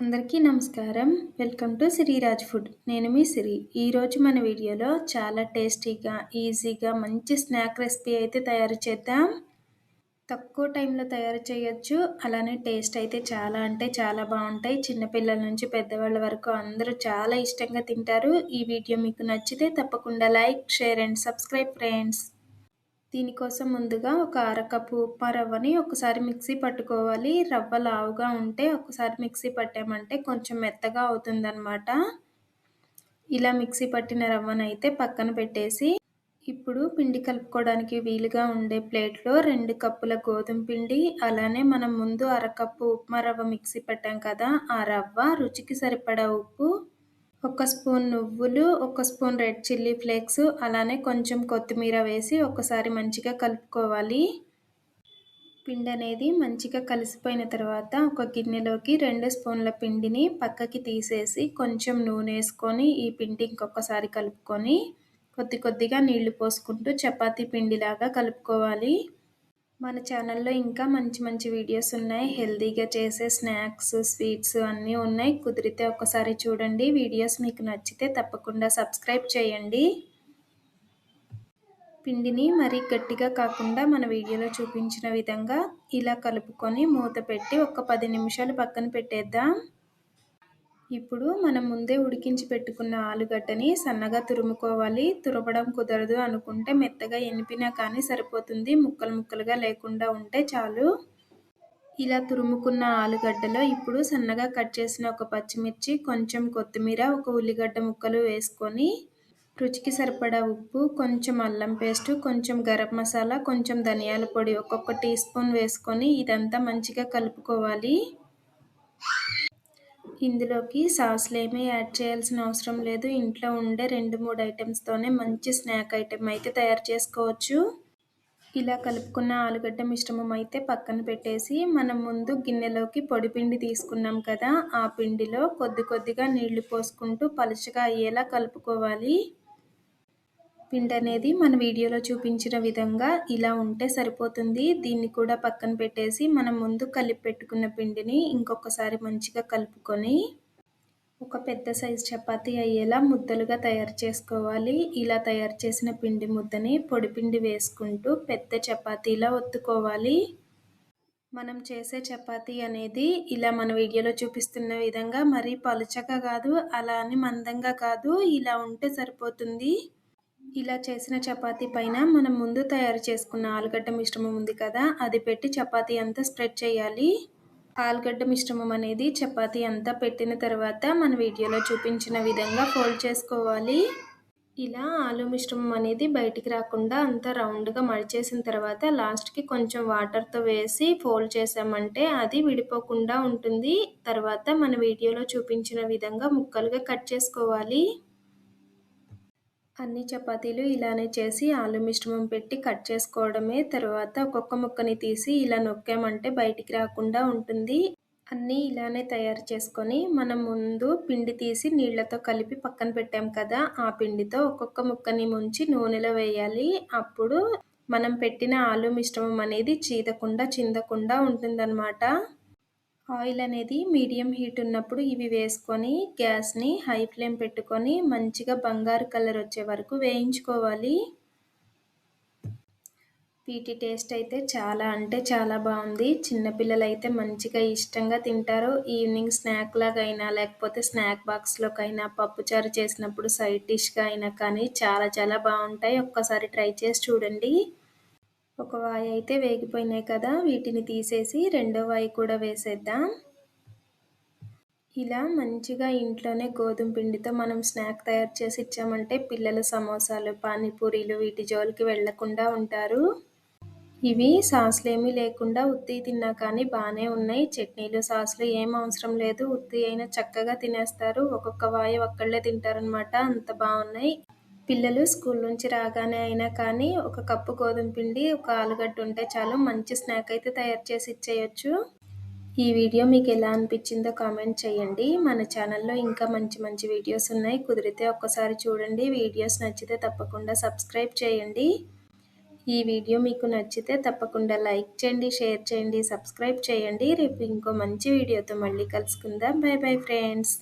అందరికీ నమస్కారం. Welcome to Siriraj food. నేను మీ సిరి. ఈరోజు మన వీడియోలో చాలా టేస్టీగా ఈజీగా మంచి స్నాక్ రెసిపీ అయితే తయారు చేద్దాం. తక్కువ టైంలో తయారు చేయొచ్చు. అలానే టేస్ట్ అయితే చాలా అంటే చాలా బాగుంటాయి. చిన్నపిల్లల నుంచి పెద్దవాళ్ళ వరకు అందరూ చాలా ఇష్టంగా తింటారు. ఈ వీడియో మీకు నచ్చితే తప్పకుండా like share and subscribe friends. దీనికోసం ముందుగా ఒక అరకప్పు ఉప్మా రవ్వని ఒకసారి మిక్సీ పట్టుకోవాలి. రవ్వ లావుగా ఉంటే ఒకసారి మిక్సీ పట్టామంటే కొంచెం మెత్తగా అవుతుందన్నమాట. ఇలా మిక్సీ పట్టిన రవ్వను అయితే పక్కన పెట్టేసి ఇప్పుడు పిండి కలుపుకోవడానికి వీలుగా ఉండే ప్లేట్లో రెండు కప్పుల గోధుమ పిండి అలానే మనం ముందు అరకప్పు ఉప్మా రవ్వ మిక్సీ పట్టాం కదా ఆ రవ్వ రుచికి సరిపడా ఉప్పు ఒక స్పూన్ నువ్వులు ఒక స్పూన్ రెడ్ చిల్లీ ఫ్లేక్స్ అలానే కొంచెం కొత్తిమీర వేసి ఒకసారి మంచిగా కలుపుకోవాలి. పిండి అనేది మంచిగా కలిసిపోయిన తర్వాత ఒక గిన్నెలోకి రెండు స్పూన్ల పిండిని పక్కకి తీసేసి కొంచెం నూనె వేసుకొని ఈ పిండి ఇంకొకసారి కలుపుకొని కొద్ది కొద్దిగా నీళ్ళు పోసుకుంటూ చపాతీ పిండిలాగా కలుపుకోవాలి. మన ఛానల్లో ఇంకా మంచి మంచి వీడియోస్ ఉన్నాయి. హెల్తీగా చేసే స్నాక్స్ స్వీట్స్ అన్నీ ఉన్నాయి. కుదిరితే ఒకసారి చూడండి. వీడియోస్ మీకు నచ్చితే తప్పకుండా సబ్స్క్రైబ్ చేయండి. పిండిని మరీ గట్టిగా కాకుండా మన వీడియోలో చూపించిన విధంగా ఇలా కలుపుకొని మూత పెట్టి ఒక పది నిమిషాలు పక్కన పెట్టేద్దాం. ఇప్పుడు మనం ముందే ఉడికించి పెట్టుకున్న ఆలుగడ్డని సన్నగా తురుముకోవాలి. తురపడం కుదరదు అనుకుంటే మెత్తగా ఎనిపినా కానీ సరిపోతుంది. ముక్కలు ముక్కలుగా లేకుండా ఉంటే చాలు. ఇలా తురుముకున్న ఆలుగడ్డలో ఇప్పుడు సన్నగా కట్ చేసిన ఒక పచ్చిమిర్చి కొంచెం కొత్తిమీర ఒక ఉల్లిగడ్డ ముక్కలు వేసుకొని రుచికి సరిపడా ఉప్పు కొంచెం అల్లం పేస్ట్ కొంచెం గరం మసాలా కొంచెం ధనియాల పొడి ఒక్కొక్క టీ స్పూన్ వేసుకొని ఇదంతా మంచిగా కలుపుకోవాలి. ఇందులోకి సాస్లు ఏమీ యాడ్ చేయాల్సిన అవసరం లేదు. ఇంట్లో ఉండే రెండు మూడు ఐటమ్స్తోనే మంచి స్నాక్ ఐటెం అయితే తయారు చేసుకోవచ్చు. ఇలా కలుపుకున్న ఆలుగడ్డ మిశ్రమం అయితే పక్కన పెట్టేసి మనం ముందు గిన్నెలోకి పొడి పిండి తీసుకున్నాం కదా ఆ పిండిలో కొద్ది కొద్దిగా నీళ్ళు పోసుకుంటూ పలుచగా అయ్యేలా కలుపుకోవాలి. పిండి అనేది మన వీడియోలో చూపించిన విధంగా ఇలా ఉంటే సరిపోతుంది. దీన్ని కూడా పక్కన పెట్టేసి మనం ముందు కలిపి పెట్టుకున్న పిండిని ఇంకొకసారి మంచిగా కలుపుకొని ఒక పెద్ద సైజు చపాతీ అయ్యేలా ముద్దలుగా తయారు చేసుకోవాలి. ఇలా తయారు చేసిన పిండి ముద్దని పొడి పిండి వేసుకుంటూ పెద్ద చపాతీలా ఒత్తుకోవాలి. మనం చేసే చపాతీ అనేది ఇలా మన వీడియోలో చూపిస్తున్న విధంగా మరీ పలుచగా కాదు అలా అని మందంగా కాదు ఇలా ఉంటే సరిపోతుంది. ఇలా చేసిన చపాతీ పైన మనం ముందు తయారు చేసుకున్న ఆలుగడ్డ మిశ్రమం ఉంది కదా అది పెట్టి చపాతీ అంతా స్ప్రెడ్ చేయాలి. ఆలుగడ్డ మిశ్రమం అనేది చపాతీ అంతా పెట్టిన తర్వాత మన వీడియోలో చూపించిన విధంగా ఫోల్డ్ చేసుకోవాలి. ఇలా ఆలు మిశ్రమం అనేది బయటికి రాకుండా అంతా రౌండ్గా మడిచేసిన తర్వాత లాస్ట్కి కొంచెం వాటర్తో వేసి ఫోల్డ్ చేసామంటే అది విడిపోకుండా ఉంటుంది. తర్వాత మన వీడియోలో చూపించిన విధంగా ముక్కలుగా కట్ చేసుకోవాలి. అన్ని చపాతీలు ఇలానే చేసి ఆలు మిశ్రమం పెట్టి కట్ చేసుకోవడమే. తర్వాత ఒక్కొక్క ముక్కని తీసి ఇలా నొక్కామంటే బయటికి రాకుండా ఉంటుంది. అన్నీ ఇలానే తయారు చేసుకొని మనం ముందు పిండి తీసి నీళ్ళతో కలిపి పక్కన పెట్టాం కదా ఆ పిండితో ఒక్కొక్క ముక్కని ముంచి నూనెలో వేయాలి. అప్పుడు మనం పెట్టిన ఆలు మిశ్రమం అనేది చీదకుండా చిందకుండా ఉంటుందన్నమాట. ఆయిల్ అనేది మీడియం హీట్ ఉన్నప్పుడు ఇవి వేసుకొని గ్యాస్ని హై ఫ్లేమ్ పెట్టుకొని మంచిగా బంగారు కలర్ వచ్చే వరకు వేయించుకోవాలి. వీటి టేస్ట్ అయితే చాలా అంటే చాలా బాగుంది. చిన్నపిల్లలు అయితే మంచిగా ఇష్టంగా తింటారు. ఈవినింగ్ స్నాక్ లాగా అయినా లేకపోతే స్నాక్ బాక్స్లోకైనా పప్పుచారు చేసినప్పుడు సైడ్ డిష్గా అయినా కానీ చాలా చాలా బాగుంటాయి. ఒక్కసారి ట్రై చేసి చూడండి. ఒక వాయి అయితే వేగిపోయినాయి కదా వీటిని తీసేసి రెండో వాయి కూడా వేసేద్దాం. ఇలా మంచిగా ఇంట్లోనే గోధుమ పిండితో మనం స్నాక్ తయారు చేసి ఇచ్చామంటే పిల్లలు సమోసాలు పానీపూరీలు వీటి జోలికి వెళ్ళకుండా ఉంటారు. ఇవి సాసులు ఏమీ లేకుండా ఉత్తి తిన్నా కానీ బాగానే ఉన్నాయి. చట్నీలు సాసులు ఏం అవసరం లేదు. ఉత్తి అయినా చక్కగా తినేస్తారు. ఒక్కొక్క వాయి ఒక్కళ్ళే తింటారనమాట అంత బాగున్నాయి. పిల్లలు స్కూల్ నుంచి రాగానే అయినా కానీ ఒక కప్పు గోధుమ పిండి ఒక ఆలుగడ్డ ఉంటే చాలు మంచి స్నాక్ అయితే తయారు చేసి ఇచ్చేయచ్చు. ఈ వీడియో మీకు ఎలా అనిపించిందో కామెంట్ చేయండి. మన ఛానల్లో ఇంకా మంచి మంచి వీడియోస్ ఉన్నాయి. కుదిరితే ఒక్కసారి చూడండి. వీడియోస్ నచ్చితే తప్పకుండా సబ్స్క్రైబ్ చేయండి. ఈ వీడియో మీకు నచ్చితే తప్పకుండా లైక్ చేయండి షేర్ చేయండి సబ్స్క్రైబ్ చేయండి. రేపు ఇంకో మంచి వీడియోతో మళ్ళీ కలుసుకుందాం. By bye friends